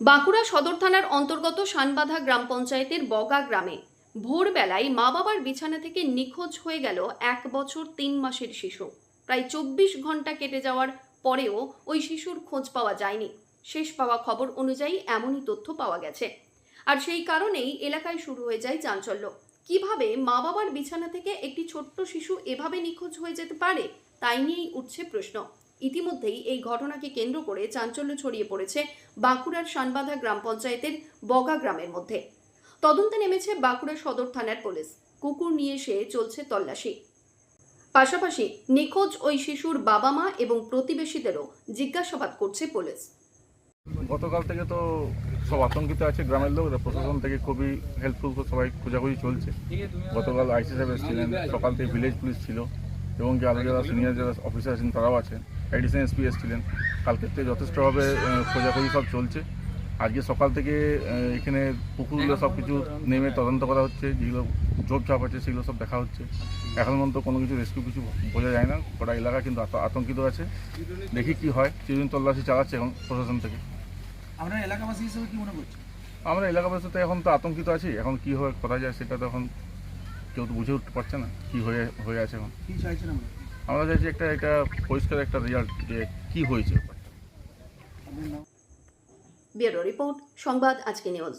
বাঁকুড়া সদর থানার অন্তর্গত শানবাধা গ্রাম পঞ্চায়েতের বগা গ্রামে ভোরবেলায় মা বাবার বিছানা থেকে নিখোঁজ হয়ে গেল এক বছর তিন মাসের শিশু। প্রায় চব্বিশ ঘণ্টা কেটে যাওয়ার পরেও ওই শিশুর খোঁজ পাওয়া যায়নি। শেষ পাওয়া খবর অনুযায়ী এমনই তথ্য পাওয়া গেছে। আর সেই কারণেই এলাকায় শুরু হয়ে যায় চাঞ্চল্য। কীভাবে মা বাবার বিছানা থেকে একটি ছোট্ট শিশু এভাবে নিখোঁজ হয়ে যেতে পারে, তাই নিয়েই উঠছে প্রশ্ন। ইতিমধ্যেই এই ঘটনাকে কেন্দ্র করে চাঞ্চল্য ছড়িয়ে পড়েছে বাঁকুড়ার শানবাধা গ্রাম পঞ্চায়েতের বগা গ্রামের মধ্যে। তদন্তে নেমেছে বাঁকুড়া সদর থানার পুলিশ। কুকুর নিয়ে এসে চলছে তল্লাশি। পাশাপাশি নিখোঁজ ওই শিশুর বাবা মা এবং প্রতিবেশীদেরও জিজ্ঞাসাবাদ করছে পুলিশ। গতকাল থেকে তো সব আতঙ্কিত আছে গ্রামের লোক। প্রশাসন থেকে খুবই হেল্পফুল সবাই খোঁজাখুঁজি চলছে। গতকাল আইসি সাহেব এসেছিলেন। সকাল থেকে ভিলেজ পুলিশ ছিল এবং যে আরও যারা সিনিয়র যারা অফিসার আছেন, তারাও আছেন। এডিশন এসপি এসেছিলেন। কালকের থেকে যথেষ্টভাবে খোঁজাখুঁজি সব চলছে। আজকে সকাল থেকে এখানে পুকুরগুলো সব কিছু নেমে তদন্ত করা হচ্ছে যেগুলো ঝোপঝাপ আছে সেগুলো সব দেখা হচ্ছে। এখন পর্যন্ত কোনো কিছু রেস্কিউ কিছু বোঝা যায় না গোটা এলাকা কিন্তু আত- আতঙ্কিত আছে। দেখি কি হয় চিরদিন তল্লাশি চালাচ্ছে এখন প্রশাসন থেকে। আপনার এলাকাবাসী হিসেবে কি মনে করছেন? আমরা এলাকাবাসী তো এখন তো আতঙ্কিত আছি এখন কি হয়ে করা যায় সেটা তো এখন কেউ তো বুঝে উঠতে পারছে না কি হয়ে হয়ে আছে এখন। কি চাইছেন আমরা আমরা চাইছি একটা এটা পরিষ্কার একটা রেজাল্ট যে কি হয়েছে ব্যাপারটা। রিপোর্ট, সংবাদ, আজকে নিউজ